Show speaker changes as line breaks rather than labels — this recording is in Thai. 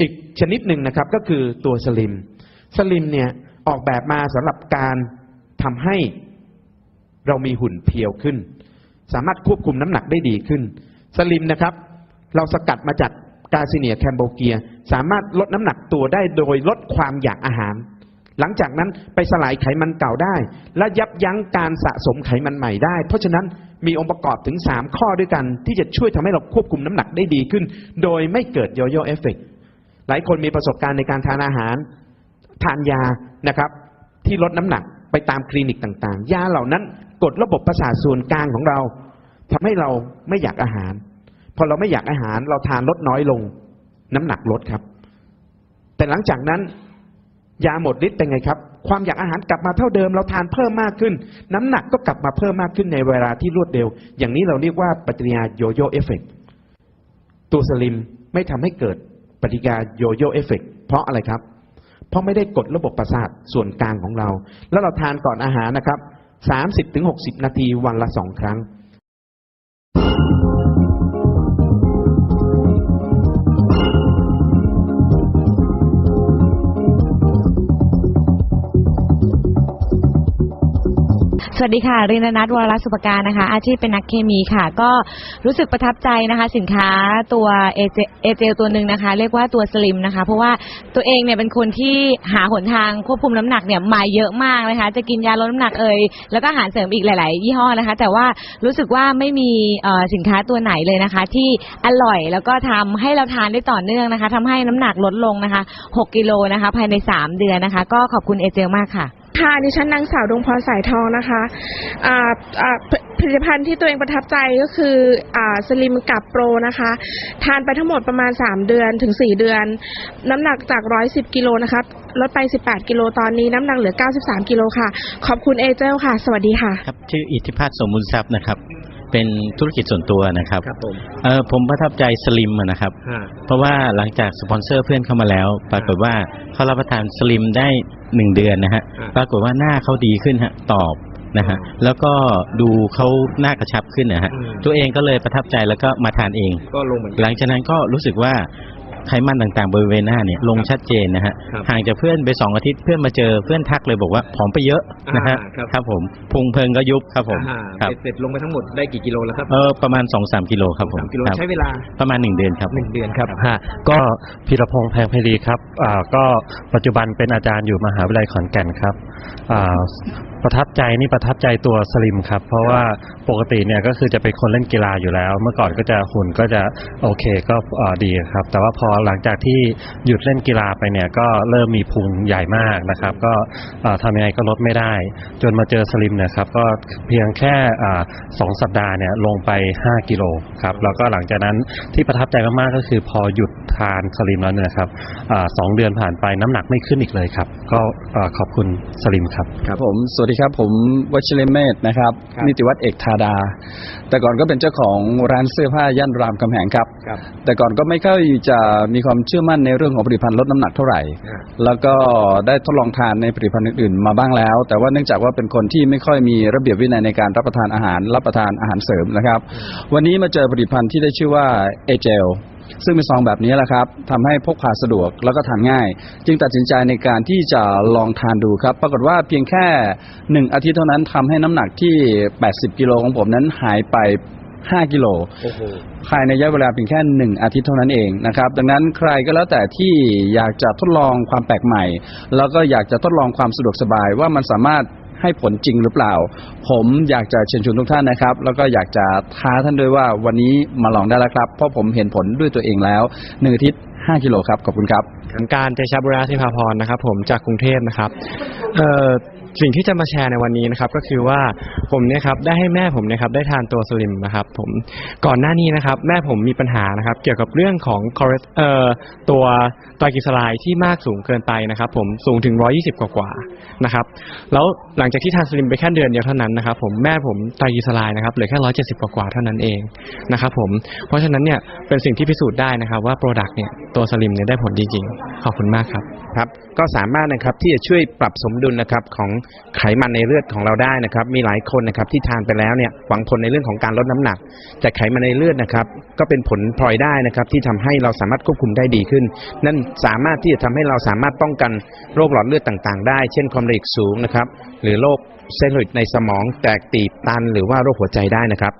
อีกชนิดหนึ่งนะครับก็คือตัวสลิม สลิมเนี่ยออกแบบมาสำหรับการทำให้เรามีหุ่นเพียวขึ้น สามารถควบคุมน้ำหนักได้ดีขึ้น สลิมนะครับ เราสกัดมาจากกาซิเนียแคมโบเกีย สามารถลดน้ำหนักตัวได้โดยลดความอยากอาหาร หลังจากนั้นไปสลายไขมันเก่าได้ และยับยั้งการสะสมไขมันใหม่ได้ เพราะฉะนั้นมีองค์ประกอบถึง 3 ข้อด้วยกัน ที่จะช่วยทำให้เราควบคุมน้ำหนักได้ดีขึ้น โดยไม่เกิดโยโย่เอฟเฟกต์ หลายคนมีประสบการณ์ในการทานอาหาร ทานยานะครับ ที่ลดน้ำหนักไปตามคลินิกต่างๆ ยาเหล่านั้นกดระบบประสาทส่วนกลางของเราทำให้เราไม่อยากอาหาร พอเราไม่อยากอาหารเราทานลดน้อยลง น้ำหนักลดครับ แต่หลังจากนั้นยาหมดฤทธิ์เป็นไงครับ ความอยากอาหารกลับมาเท่าเดิม เราทานเพิ่มมากขึ้น น้ำหนักก็กลับมาเพิ่มมากขึ้นในเวลาที่รวดเร็ว อย่างนี้เราเรียกว่าปฏิกิริยาโยโย่เอฟเฟกตัวสลิมไม่ทำให้เกิด ปฏิกิริยาโยโย่เอฟเฟกเพราะอะไรครับ เพราะไม่ได้กดระบบประสาทส่วนกลางของเรา แล้วเราทานก่อนอาหารนะครับ 30-60 นาทีวันละสองครั้ง
สวัสดีค่ะ รินนัทวรรัสุปการนะคะ อาชีพเป็นนักเคมีค่ะ ก็รู้สึกประทับใจนะคะ สินค้าตัวเอเจเอเจลตัวหนึ่งนะคะ เรียกว่าตัวสลิมนะคะ เพราะว่าตัวเองเนี่ยเป็นคนที่หาหนทางควบคุมน้ำหนักเนี่ยมาเยอะมากนะคะ จะกินยาลดน้ำหนักเอ่ยแล้วก็อาหารเสริมอีกหลาย ๆ ยี่ห้อนะคะ แต่ว่ารู้สึกว่าไม่มีสินค้าตัวไหนเลยนะคะ ที่อร่อยแล้วก็ทำให้เราทานได้ต่อเนื่องนะคะทำให้น้ำหนักลดลงนะคะ 6 กิโลนะคะ ภายใน 3 เดือนนะคะ ก็ขอบคุณเอเจลมากค่ะ
ค่ะดิฉันนางสาวดวงพรสายทองนะคะผลิตภัณฑ์ที่ตัวเองประทับใจก็คืออสลิมกับโปรนะคะ ทานไปทั้งหมดประมาณ 3 เดือนถึง 4 เดือน น้ำหนักจาก 110 กิโลนะคะลดไป 18 กิโลตอนนี้น้ำหนักเหลือ 93 กิโลค่ะ ขอบคุณเอเจลค่ะ สวัสดีค่ะ
ครับ ชื่ออิทธิพัฒน์สมุนทรัพย์นะครับ เป็นธุรกิจส่วนตัวนะครับ
ครับผม
เออผมประทับใจสลิมอะนะครับ เพราะว่าหลังจากสปอนเซอร์เพื่อนเข้ามาแล้ว ปรากฏว่าเขารับประทานสลิมได้หนึ่งเดือนนะฮะ
อ่า
ปรากฏว่าหน้าเขาดีขึ้นฮะตอบนะฮะแล้วก็ดูเขาหน้ากระชับขึ้นนะฮะ
อืม
ตัวเองก็เลยประทับใจแล้วก็มาทานเอง
ก็ลงเหมือน
หลังจากนั้นก็รู้สึกว่า ไขมันต่างๆบริเวณหน้าเนี่ยลงชัดเจนนะฮะ
ครับ
ห่างจากเพื่อนไปสองอาทิตย์เพื่อนมาเจอเพื่อนทักเลยบอกว่าผอมไปเยอะนะฮะ
อ่าครับ
ครับผมพุงเพิงก็ยุบครับผม
อ่า
ครับ
เสร็จลงไปทั้งหมดได้กี่กิโลแล้วครับ
เออประมาณสองสามกิโลครับผม
สามกิโล
ครับ
ใช้เวลา
ประมาณหนึ่งเดือนครับ
หนึ่งเดือนครับ
ฮะก็พีรพงษ์แพงไพรีครับอ่าก็ปัจจุบันเป็นอาจารย์อยู่มหาวิทยาลัยขอนแก่นครับอ่าประทับใจนี่ประทับใจตัวสลิมครับ เพราะว่าปกติเนี่ยก็คือจะเป็นคนเล่นกีฬาอยู่แล้ว เมื่อก่อนก็จะหุ่นก็จะโอเคก็ดีครับ แต่ว่าพอหลังจากที่หยุดเล่นกีฬาไปเนี่ยก็เริ่มมีพุงใหญ่มากนะครับ ก็อ่าทำยังไงก็ลดไม่ได้ จนมาเจอสลิมเนี่ยครับ ก็เพียงแค่สองสัปดาห์เนี่ยลงไป 5 กิโลครับแล้วก็หลังจากนั้นที่ประทับใจมากๆก็คือพอหยุดทานสลิมแล้วเนี่ยครับสองเดือนผ่านไปน้ำหนักไม่ขึ้นอีกเลยครับ ก็ขอบคุณสลิมครับ
ครับผมสวัสดีครับผมวชิรเมธนะครับ
ครับ
นิติวัฒน์เอกธาดา แต่ก่อนก็เป็นเจ้าของร้านเสื้อผ้าย่านรามคำแหงครับ
ครับ
แต่ก่อนก็ไม่ค่อยจะมีความเชื่อมั่นในเรื่องของผลิตภัณฑ์ลดน้ำหนักเท่าไหร่
อ่า
แล้วก็ได้ทดลองทานในผลิตภัณฑ์อื่นๆมาบ้างแล้ว แต่ว่าเนื่องจากว่าเป็นคนที่ไม่ค่อยมีระเบียบวินัยในการรับประทานอาหารรับประทานอาหารเสริมนะครับ วันนี้มาเจอผลิตภัณฑ์ที่ได้ชื่อว่าเอเจล ซึ่งเป็นซองแบบนี้แหละครับทำให้พกพาสะดวกแล้วก็ทานง่าย จึงตัดสินใจในการที่จะลองทานดูครับ ปรากฏว่าเพียงแค่หนึ่งอาทิตย์เท่านั้นทำให้น้ำหนักที่ 80 กิโลของผมนั้นหายไป 5 กิโล
โอ้โห
ภายในระยะเวลาเพียงแค่หนึ่งอาทิตย์เท่านั้นเองนะครับ ดังนั้นใครก็แล้วแต่ที่อยากจะทดลองความแปลกใหม่ แล้วก็อยากจะทดลองความสะดวกสบายว่ามันสามารถ ให้ผลจริงหรือเปล่า ผมอยากจะเชิญชวนทุกท่านนะครับ แล้วก็อยากจะท้าท่านด้วยว่าวันนี้มาลองได้แล้วครับ เพราะผมเห็นผลด้วยตัวเองแล้วหนึ่งอาทิตย์5กิโลครับขอบคุณครับ
การเตชะบุราธิภาพรนะครับ ผมจากกรุงเทพนะครับเอ่อ สิ่งที่จะมาแชร์ในวันนี้นะครับก็คือว่าผมเนี่ยครับได้ให้แม่ผมเนี่ยครับได้ทานตัวสลิมนะครับผมก่อนหน้านี้นะครับแม่ผมมีปัญหานะครับเกี่ยวกับเรื่องของคอเลสเอ่อตัวไตรกลีเซอไรด์ที่มากสูงเกินไปนะครับ ผมสูงถึง 120 กว่ากว่านะครับแล้วหลังจากที่ทานสลิมไปแค่เดือนเดียวเท่านั้นนะครับผมแม่ผมไตรกลีเซอไรด์นะครับเหลือแค่ 170 กว่ากว่าเท่านั้นเองนะครับผมเพราะฉะนั้นเนี่ยเป็นสิ่งที่พิสูจน์ได้นะครับว่าโปรดักต์เนี่ยตัวสลิมเนี่ยได้ผลจริงๆขอบคุณมากครับ
ครับ ก็สามารถนะครับที่จะช่วยปรับสมดุลนะครับของไขมันในเลือดของเราได้นะครับ มีหลายคนนะครับที่ทานไปแล้วเนี่ยหวังผลในเรื่องของการลดน้ำหนัก แต่ไขมันในเลือดนะครับ ก็เป็นผลพลอยได้นะครับที่ทำให้เราสามารถควบคุมได้ดีขึ้น นั่นสามารถที่จะทำให้เราสามารถป้องกันโรคหลอดเลือดต่างๆ ได้ เช่นความดันสูงนะครับ หรือโรคเส้นเลือดในสมองแตกตีบตันหรือว่าโรคหัวใจได้นะครับ